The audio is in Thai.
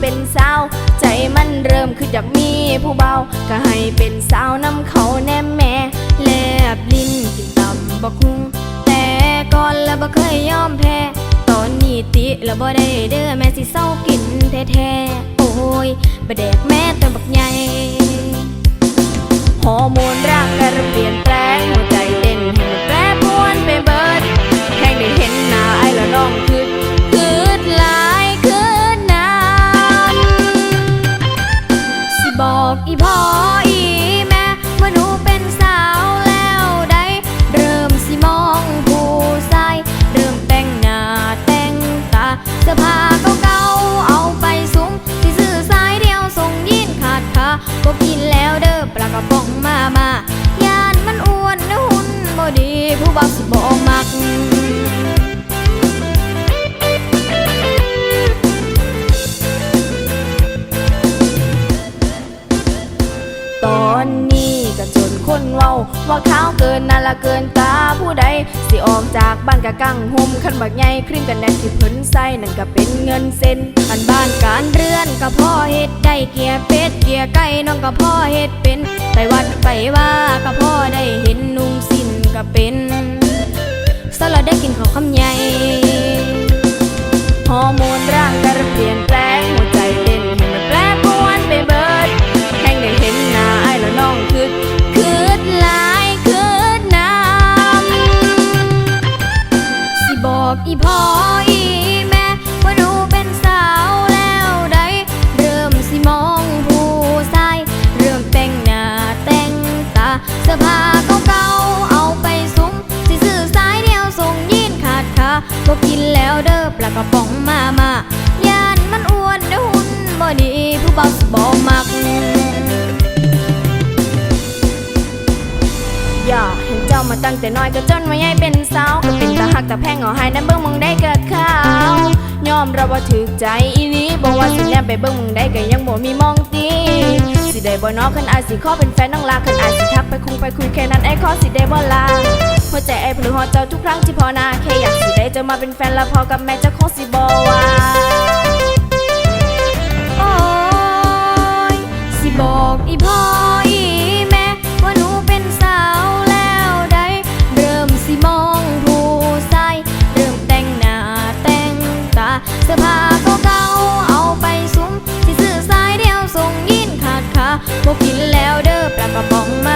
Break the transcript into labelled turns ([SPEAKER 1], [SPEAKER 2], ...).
[SPEAKER 1] เป็นสาว ใจมันเริ่มคืออยากมีผู้เบา ก็ให้เป็นสาวนำเขาแน่แม่แลบลิ้นกินตำบักหุ่งแต่ก่อนแล้วบ่เคยยอมแพ้ ตอนนี้ติแล้วบ่ได้เด้อแม่สิเศร้ากินแท้ๆโอ้ยบ่แดกแม่แต่บักใหญ่ฮอร์โมนร่างกายเริ่มเปลี่ยนแปลง อีพ่ออีแม่ว่าหนูเป็นสาวแล้วได้เริ่มสิมองผู้ชายเริ่มแต่งหน้าแต่งตาเสื้อผ้าเก่าๆเอาไปซุ้มที่ซื้อสายเดียวส่งยินขาดขาบ่กินแล้วเด้อปลากระป๋องมามายานมันอ้วนนะหุ่นบ่ดีผู้บ่าวสิบ่มัก คนเว้าว่าขาวเกินนาละเกินตาผู้ใดสิออกจากบ้านกะกังห่มขันบักใหญ่ครีมกันแดดที่เพิ่นใส่นั่นก็เป็นเงินเส้นขันบ้านการเรือนก็พ่อเฮ็ดได้เกียร์เป็ดเกียร์ไก่น้องก็พ่อเฮ็ดเป็นไปวัดไปว่าก็พ่อได้เห็นนุ่งสิ้นก็เป็นสลัดได้กินข้าวคำใหญ่ บอกอีพ่ออีแม่ว่าหนูเป็นสาวแล้วได้เริ่มสิมองผู้ชายเริ่มแต่งหน้าแต่งตาเสื้อผ้าเก่าๆเอาไปซุ้มสิซื้อสายเดียวส่งยินขาดขาบ่กินแล้วเด้อปลากระป๋องมามายานมันอ้วนเด้อหุ่นบ่ดีผู้เบาสิบ่มัก มาตั้งแต่น้อยก็จนมาใหญ่เป็นสาวก็เป็นตาหักตาแพงเอาให้นั่นเบิ่งมึงได้เกิดข้าวยอมรับว่าถึกใจอีหลีบอกว่าสิแนมไปเบิ่งมึงได้ก็ยังบ่มีมองตีสิได้บ่เนอคันอายสิขอเป็นแฟนน้องลาคันอายสิทักไปคุงไปคุยแค่นั้นไอ้ขอสิได้บ่ลาหัวใจไอ้พลือฮอเจ้าทุกครั้งที่พอนาแค่อยากสิได้เจอมาเป็นแฟนแล้วพอกับแม่เจะคงสิบ่ว่าโอ้ยสิบอกอีพ่อ เสื้อผ้าเก่าๆเอาไปซุ้มที่ซื้อสายเดียวส่งยินขาดขาบอกกินแล้วเด้อปลากระป๋องมา